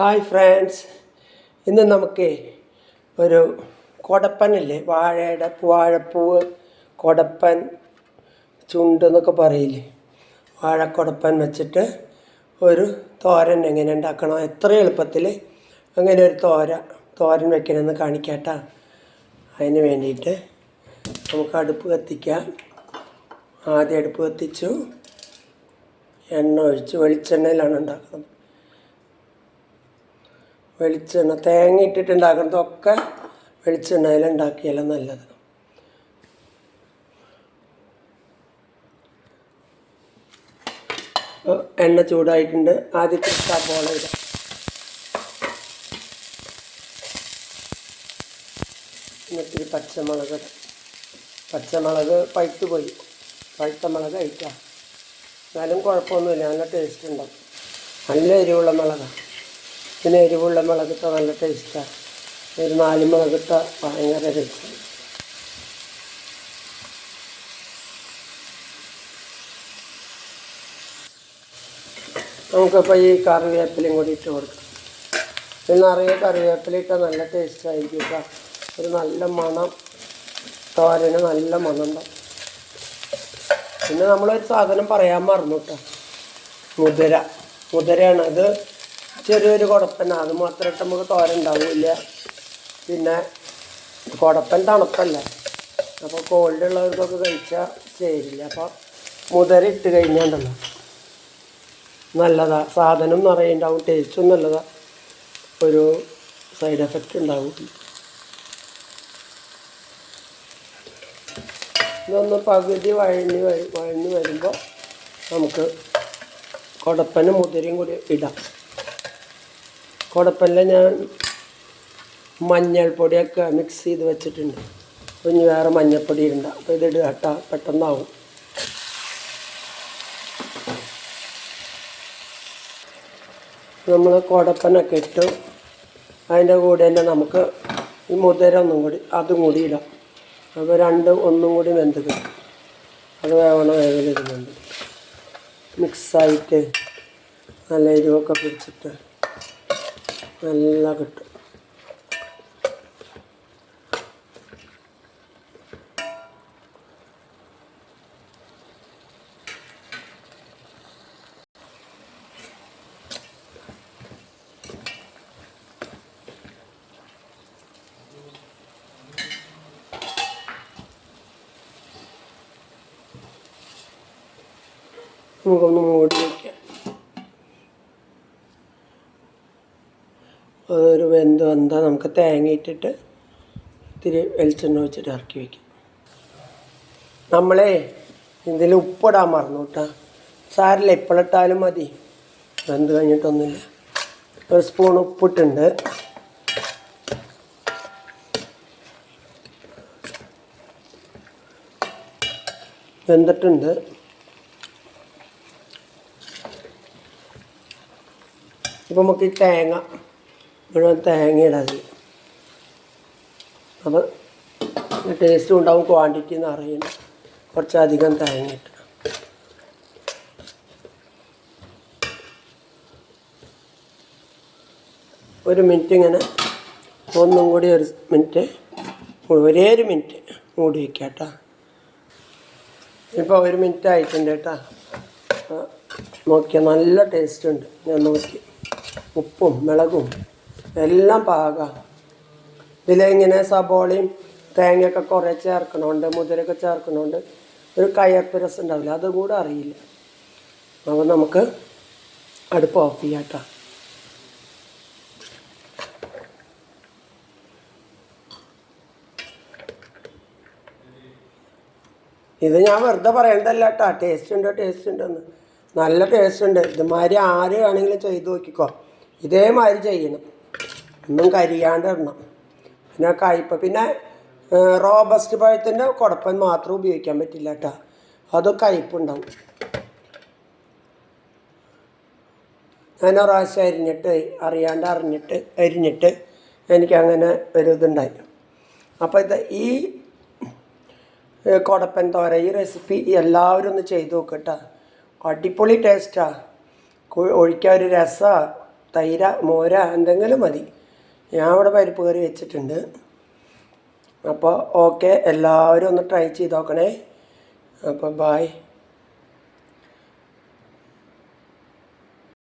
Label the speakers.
Speaker 1: Hi friends ഇന്ന് നമുക്ക് ഒരു കൊടപ്പനില്ലേ? വാഴയുടെ വാഴപ്പൂവ് കൊടപ്പൻ ചുണ്ട് എന്നൊക്കെ പറയില്ലേ? വാഴക്കൊടപ്പൻ വെച്ചിട്ട് ഒരു തോരൻ എങ്ങനെ ഉണ്ടാക്കണം? എത്ര എളുപ്പത്തിൽ അങ്ങനെ ഒരു തോര തോരൻ വെക്കണമെന്ന് കാണിക്കാട്ടാ. അതിന് വേണ്ടിയിട്ട് നമുക്ക് അടുപ്പ് കത്തിക്കാം. ആദ്യം അടുപ്പ് കത്തിച്ചു. എണ്ണ ഒഴിച്ച് വെളിച്ചെണ്ണയിലാണ് ഉണ്ടാക്കുന്നത്. വെളിച്ചെണ്ണ തേങ്ങ ഇട്ടിട്ടുണ്ടാക്കുന്നതൊക്കെ വെളിച്ചെണ്ണയിലുണ്ടാക്കിയാലും നല്ലത്. എണ്ണ ചൂടായിട്ടുണ്ട്. ആദ്യത്തെ സബോള ഇടാം. എന്നിട്ട് പച്ചമുളക് പച്ചമുളക് പഴുത്ത് പോയി പഴുത്ത മുളക് കഴിക്കാം. എന്നാലും കുഴപ്പമൊന്നുമില്ല. നല്ല ടേസ്റ്റ് ഉണ്ടാവും. നല്ല എരിവുള്ള മുളകാണ് പിന്നെ എരിവുള്ള മുളകിട്ട നല്ല ടേസ്റ്റാണ് ഒരു നാല് മുളകിട്ട ഭയങ്കര ടേസ്റ്റാണ് നമുക്കിപ്പോൾ ഈ കറിവേപ്പിലയും കൂടി ഇട്ട് കൊടുക്കാം. പിന്നെ നിറയെ കറിവേപ്പില ഇട്ടാൽ നല്ല ടേസ്റ്റായിരിക്കും കേട്ടോ. ഒരു നല്ല മണം. തോരന് നല്ല മണം ഉണ്ടാവും. പിന്നെ നമ്മളൊരു സാധനം പറയാൻ മറന്നു കേട്ടോ. മുതിര. മുതിരയാണ് അത് ചെറിയൊരു കുടപ്പന. അത് മാത്രം ഇട്ട് നമുക്ക് തോരണ്ടാവില്ല പിന്നെ കുടപ്പൻ തണുപ്പല്ലേ. അപ്പോൾ കോൾഡ് ഉള്ളവർക്കൊക്കെ കഴിച്ചാൽ ചേരില്ല. അപ്പോൾ മുതിര ഇട്ട് കഴിഞ്ഞാണ്ടല്ലോ. നല്ലതാ. സാധനം നിറയുണ്ടാവും. ടേസ്റ്റും നല്ലതാ. ഒരു സൈഡ് എഫക്റ്റ് ഉണ്ടാവും. ഇതൊന്ന് പകുതി വഴഞ്ഞ് വഴ- വഴഞ്ഞ് വരുമ്പോൾ നമുക്ക് കുടപ്പനും മുതിരയും കൂടി ഇടാം. കുടപ്പനിൽ ഞാൻ മഞ്ഞൾപ്പൊടിയൊക്കെ മിക്സ് ചെയ്ത് വെച്ചിട്ടുണ്ട്. അപ്പോൾ ഇനി വേറെ മഞ്ഞൾപ്പൊടി ഇടണ്ട. അപ്പോൾ ഇത് ഇടുക കേട്ടോ. പെട്ടെന്നാവും. നമ്മൾ കുടപ്പനൊക്കെ ഇട്ടു അതിന്റെ കൂടെ തന്നെ നമുക്ക് ഈ മുതിര ഒന്നും കൂടി അതും കൂടി ഇടാം. അപ്പോൾ രണ്ടും ഒന്നും കൂടി വെന്ത് കിട്ടും. അത് വേവണ വേവലിരുന്നുണ്ട് മിക്സായിട്ട് നല്ല എരിവൊക്കെ പിടിച്ചിട്ട്. നല്ല കിട്ടും. നമുക്കൊന്ന് മൂടി വയ്ക്കാം അതൊരു വെന്ത് വന്താൽ നമുക്ക് തേങ്ങ ഇട്ടിട്ട് ഇത്തിരി വെളിച്ചെണ്ണ വെച്ചിട്ട് ഇറക്കി വെക്കും. നമ്മളെ ഇതിൽ ഉപ്പിടാൻ മറന്നു കേട്ടോ. സാരില്ല ഇപ്പോഴിട്ടാലും മതി. വെന്ത് കഴിഞ്ഞിട്ടൊന്നുമില്ല. ഒരു സ്പൂൺ ഉപ്പിട്ടുണ്ട്. വെന്തിട്ടുണ്ട്. ഇപ്പം നമുക്ക് തേങ്ങ മുഴുവൻ തേങ്ങ ഇടാത് അപ്പോൾ ടേസ്റ്റും ഉണ്ടാവും ക്വാണ്ടിറ്റി എന്ന് അറിയണം കുറച്ചധികം തേങ്ങ ഒരു മിനിറ്റ് ഇങ്ങനെ ഒന്നും കൂടി ഒരു മിനിറ്റ് ഒരേ ഒരു മിനിറ്റ് മൂടി വയ്ക്കാം കേട്ടോ. ഇപ്പോൾ ഒരു മിനിറ്റ് ആയിട്ടുണ്ട് കേട്ടോ. നോക്കിയാൽ നല്ല ടേസ്റ്റ് ഉണ്ട്. ഞാൻ നോക്കി. ഉപ്പും മുളകും. എല്ലാം പാകമാണ് ഇതിലിങ്ങനെ സബോളയും തേങ്ങയൊക്കെ കുറേ ചേർക്കണമുണ്ട് മുതിരൊക്കെ ചേർക്കണമുണ്ട് ഒരു കയർപ്പ് രസം ഉണ്ടാവില്ല. അതും കൂടെ അറിയില്ല. അപ്പോൾ നമുക്ക് അടുപ്പ് ഓഫ് ചെയ്യാം കേട്ടോ ഇത് ഞാൻ വെറുതെ പറയണ്ടല്ല കേട്ടോ ടേസ്റ്റ് ഉണ്ട് ടേസ്റ്റ് ഉണ്ടെന്ന് നല്ല ടേസ്റ്റ് ഉണ്ട്. ഇതുമാതിരി ആര് വേണമെങ്കിലും ചെയ്ത് നോക്കിക്കോ. ഇതേമാതിരി ചെയ്യണം. ഒന്നും കരിയാണ്ട് ഇടണം പിന്നെ കയ്പ പിന്നെ റോബസ്റ്റ് പഴത്തിന്റെ കുടപ്പൻ മാത്രം ഉപയോഗിക്കാൻ പറ്റില്ല കേട്ടോ അത് കയ്പുണ്ടാവും ഞാൻ ഒരു പ്രാവശ്യം അരിഞ്ഞിട്ട് അറിയാണ്ട് അറിഞ്ഞിട്ട് അരിഞ്ഞിട്ട് എനിക്കങ്ങനെ ഒരു ഇതുണ്ടായി. അപ്പോൾ ഇത് ഈ കുടപ്പൻ കൊടപ്പൻ തോര ഈ റെസിപ്പി എല്ലാവരും ഒന്ന് ചെയ്ത് നോക്കട്ടോ അടിപൊളി ടേസ്റ്റാണ് ഒഴിക്കാൻ ഒരു രസ തൈര മോര എന്തെങ്കിലും മതി. ഞാൻ അവിടെ പരിപ്പ് കറി വെച്ചിട്ടുണ്ട്. അപ്പോൾ ഓക്കെ എല്ലാവരും ഒന്ന് ട്രൈ ചെയ്ത് നോക്കണേ. അപ്പോൾ ബായ്